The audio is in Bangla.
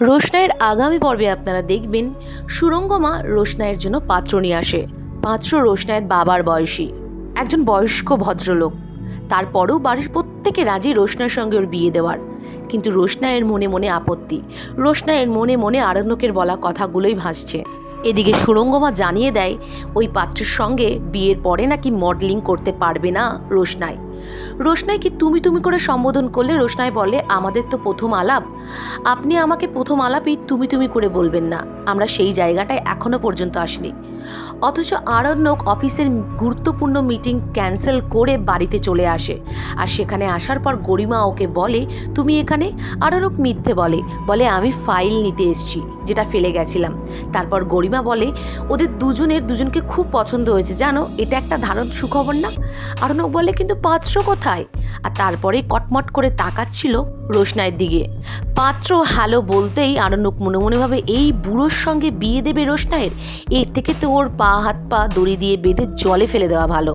রোশনাইয়ের আগামী পর্বে আপনারা দেখবেন সুরঙ্গমা রোশনাইয়ের জন্য পাত্র নিয়ে আসে। পাত্র রোশনাইয়ের বাবার বয়সী। একজন বয়স্ক ভদ্রলোক। তারপরেও বাড়ির প্রত্যেকে রাজি রোশনার সঙ্গে ওর বিয়ে দেওয়ার। কিন্তু রোশনাইয়ের মনে মনে আপত্তি। রোশনাইয়ের মনে মনে আরণ্যকের বলা কথাগুলোই ভাসছে। এদিকে সুরঙ্গমা জানিয়ে দেয়, ওই পাত্রের সঙ্গে বিয়ের পরে নাকি মডেলিং করতে পারবে না রোশনাই। রোশনাইকে তুমি তুমি করে সম্বোধন করলে? রোশনাই বলে, আমাদের তো প্রথম আলাপ। আপনি আমাকে প্রথম আলাপেই তুমি তুমি করে বলবেন না। আমরা সেই জায়গাটায় এখনও পর্যন্ত আসনি। অথচ আরণ্যক অফিসের গুরুত্বপূর্ণ মিটিং ক্যান্সেল করে বাড়িতে চলে আসে। আর সেখানে আসার পর গরিমা ওকে বলে, তুমি এখানে? আরণ্যক মিথ্যে বলে বলে, আমি ফাইল নিতে এসেছি, যেটা ফেলে গেছিলাম। তারপর গরিমা বলে, ওদের দুজনের দুজনকে খুব পছন্দ হয়েছে, জানো? এটা একটা ধারণ সুখবর না? আরণ্যক বলে, কিন্তু পাত্র কোথায়? আর তারপরে কটমট করে তাকাচ্ছিল রোশনাইয়ের দিকে। পাত্র হ্যালো বলতেই আরণ্যক মনে মনেভাবে এই বুড়োর সঙ্গে বিয়ে দেবে রোশনাইয়ের? এর থেকে তো ওর পা হাত পা দড়ি দিয়ে বেঁধে জলে ফেলে দেওয়া ভালো।